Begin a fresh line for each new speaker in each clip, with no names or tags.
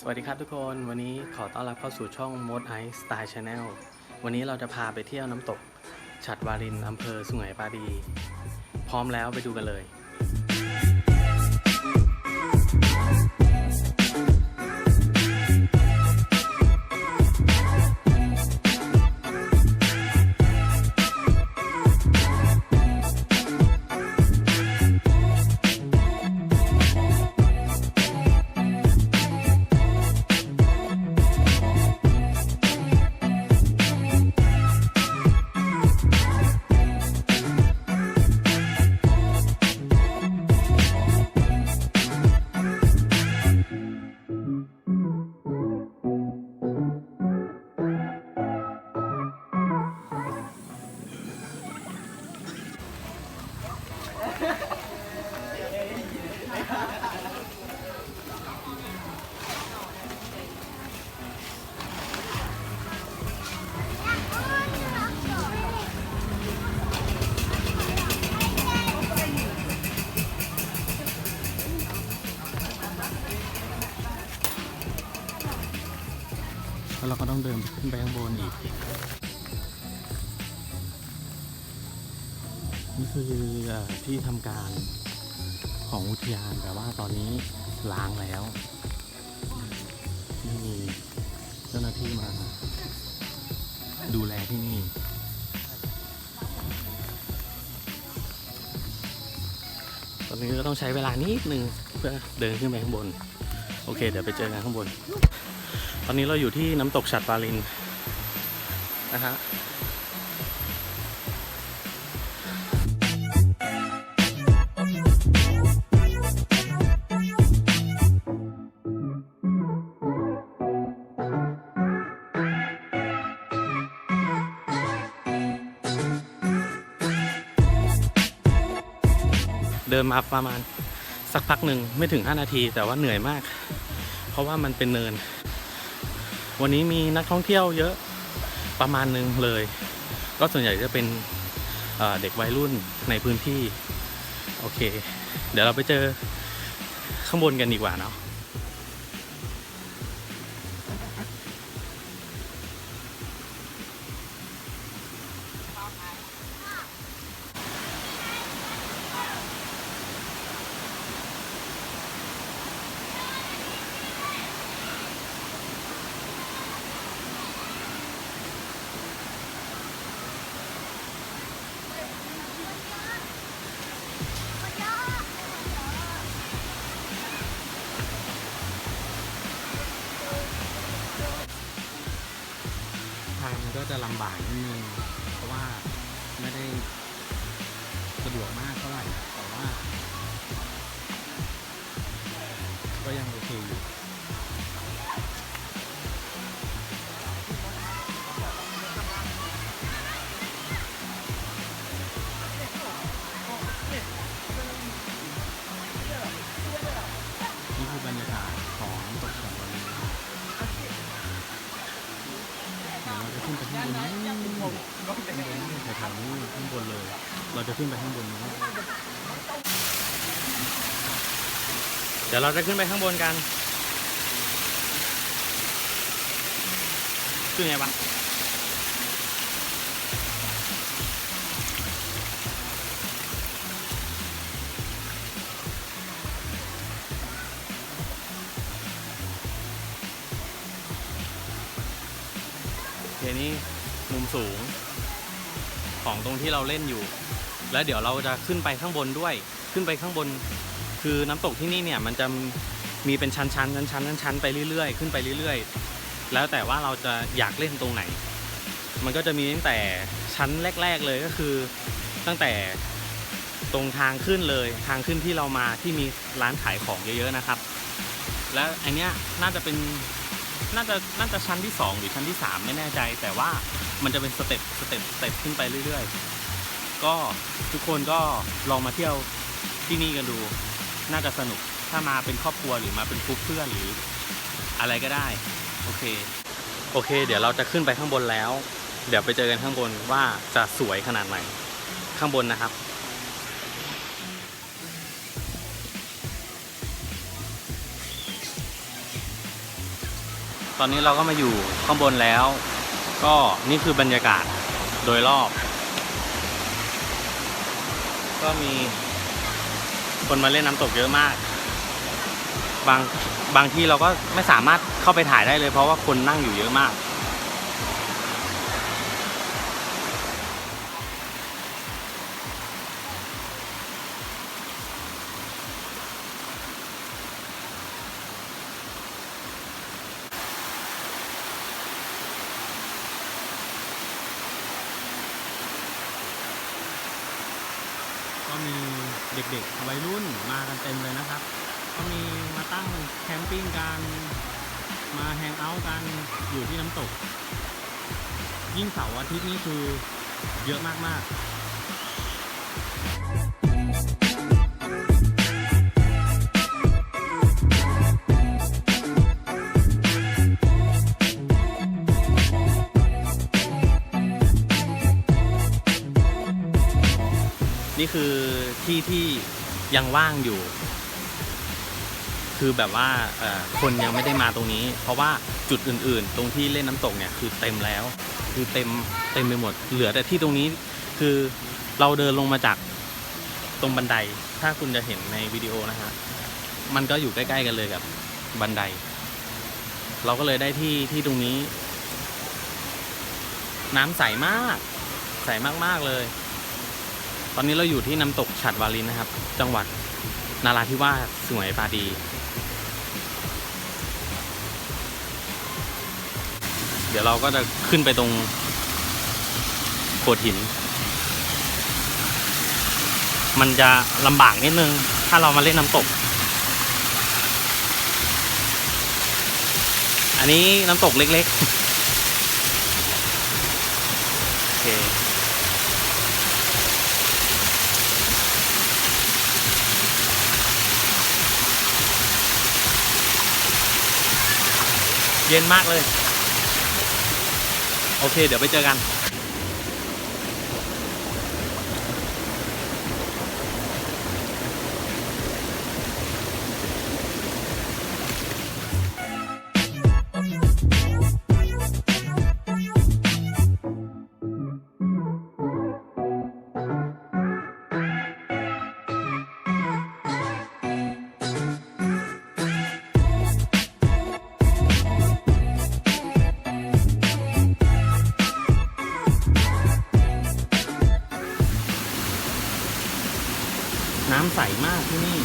สวัสดีครับทุกคนวันนี้ขอต้อนรับเข้าสู่ช่อง m o d Ice Style Channel วันนี้เราจะพาไปเที่ยวน้ำตก ฉัดวารินอำเภอสุไหงปาดี พร้อมแล้วไปดูกันเลย นไปข้างบนอีก นี่คืออที่ทำการของอุทยานแต่ว่าตอนนี้ล้างแล้วนี่มีเจ้าหน้าที่มา ดูแลที่นี่ตอนนี้ก็ต้องใช้เวลานิดนึงเพื่อเดินขึ้นไปข้างบน โอเค เดี๋ยวไปเจอกันข้างบน ตอนนี้เราอยู่ที่น้ำตกฉัดปาลินนะฮะเดินมาประมาณสักพักหนึ่งไม่ถึง 5 นาที แต่ว่าเหนื่อยมาก เพราะว่ามันเป็นเนิน วันนี้มีนักท่องเที่ยวเยอะประมาณหนึ่งเลย ก็ส่วนใหญ่จะเป็นเอ่อเด็กวัยรุ่นในพื้นที่ โอเค เดี๋ยวเราไปเจอข้างบนกันดีกว่าเนาะางมันก็จะลำบากนิดนึงเพราะว่าไม่ได้สะดวกมากเท่าไหร่ ขึ้นไปข้างบนเดี๋ยวเราจะขึ้นไปข้างบนกันขึ้นไงปะเดี๋ยนี้มุมสูงของตรงที่เราเล่นอยู่ แล้วเดี๋ยวเราจะขึ้นไปข้างบนด้วย ขึ้นไปข้างบน คือน้ำตกที่นี่เนี่ยมันจะมีเป็นชั้นๆชั้นชั้นชั้นไปเรื่อยๆ ขึ้นไปเรื่อยๆ แล้วแต่ว่าเราจะอยากเล่นตรงไหน มันก็จะมีตั้งแต่ชั้นแรก ๆเลยก็คือ ตั้งแต่ตรงทางขึ้นเลยทางขึ้นที่เรามาที่มีร้านขายของเยอะๆนะครับ แล้วอันเนี้ยน่าจะเป็นน่าจะน่าจะชั้นที่สองหรือชั้นที่สามไม่แน่ใจ แต่ว่ามันจะเป็นสเต็ปสเต็ปสเต็ปขึ้นไปเรื่อย ๆ ก็ ทุกคนก็ลองมาเที่ยวที่นี่กันดู น่าจะสนุก ถ้ามาเป็นครอบครัวหรือมาเป็นกลุ่มเพื่อนหรืออะไรก็ได้ โอเค โอเค เดี๋ยวเราจะขึ้นไปข้างบนแล้ว เดี๋ยวไปเจอกันข้างบนว่าจะสวยขนาดไหน ข้างบนนะครับตอนนี้เราก็มาอยู่ข้างบนแล้ว ก็นี่คือบรรยากาศโดยรอบ ก็มีคนมาเล่นน้ำตกเยอะมาก บางบางที่เราก็ไม่สามารถเข้าไปถ่ายได้เลย เพราะว่าคนนั่งอยู่เยอะมาก เด็กๆวัยรุ่นมากันเต็มเลยนะครับ ก็มีมาตั้งแคมปิ้งกันมาแฮงเอาท์กันอยู่ที่น้ำตก ยิ่งเสาร์อาทิตย์นี้คือเยอะมากๆ นี่คือที่ที่ยังว่างอยู่ คือแบบว่าคนยังไม่ได้มาตรงนี้ เพราะว่าจุดอื่น ๆ ตรงที่เล่นน้ำตกเนี่ยคือเต็มแล้ว คือเต็มเต็มไปหมด เหลือแต่ที่ตรงนี้คือเราเดินลงมาจากตรงบันได ถ้าคุณจะเห็นในวิดีโอนะฮะ มันก็อยู่ใกล้ๆกันเลยกับบันได เราก็เลยได้ที่ที่ตรงนี้ น้ำใสมาก ใสมากๆเลย ตอนนี้เราอยู่ที่น้ำตกฉัดวารินนะครับ จังหวัดนาราธิวาสสวยปาดี เดี๋ยวเราก็จะขึ้นไปตรงโขดหิน มันจะลำบากนิดนึง ถ้าเรามาเล่นน้ำตก อันนี้น้ำตกเล็กๆ โอเค เย็นมากเลย โอเค เดี๋ยวไปเจอกันำใสมากที่นี่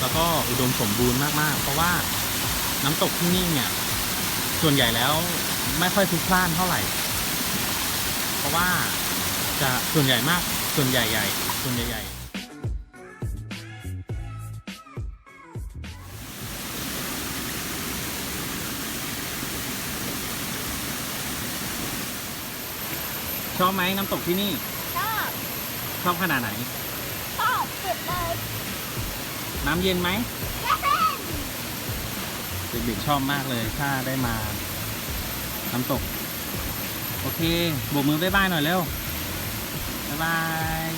แล้วก็อุดมสมบูรณ์มากๆ เพราะว่าน้ำตกที่นี่เนี่ย ส่วนใหญ่แล้วไม่ค่อยพลุกพล่านเท่าไหร่ เพราะว่าจะส่วนใหญ่มาก ส่วนใหญ่ใหญ่ส่วนใหญ่ใหญ่ ชอบไหมน้ำตกที่นี่
ชอบ
ชอบขนาดไหน
ชอบสุดเลย
น้ำเย็นไหม
เล่น
เด็กๆชอบมากเลยถ้าได้มา น้ำตก โอเคโบกมือบ๊ายบายหน่อยเร็วบ๊ายบาย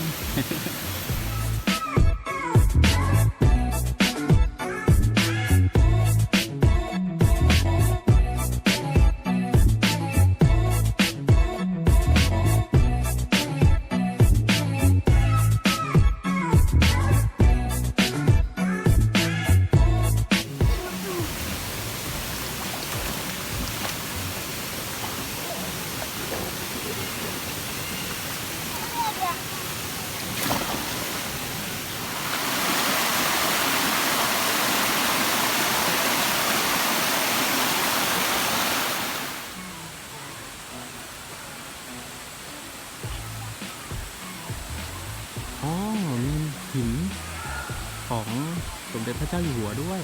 เจ้าอยู่หัวด้วย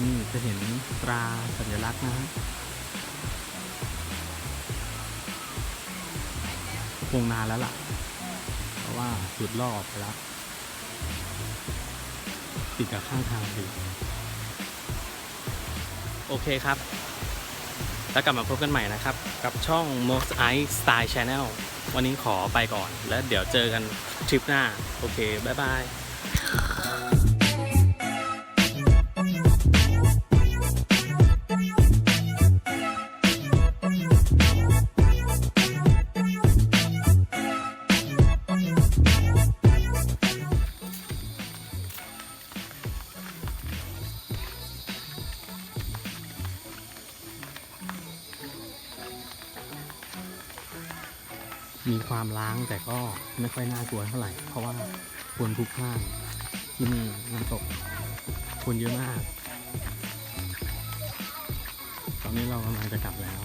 นี่จะเห็นตราสัญลักษณ์นะฮะคงนานแล้วล่ะ เพราะว่าสุดรอบไปแล้ว ติดกับข้างทางดีโอเคครับ แล้วกลับมาพบกันใหม่นะครับ กับช่อง Most Ice Style Channel วันนี้ขอไปก่อน แล้วเดี๋ยวเจอกันทริปหน้า โอเค บ๊ายบาย ความล้างแต่ก็ไม่ค่อยน่ากลัวเท่าไหร่ เพราะว่าคนพลุกพล่านที่นี่น้ำตกคนเยอะมาก ตอนนี้เรากำลังจะกลับแล้ว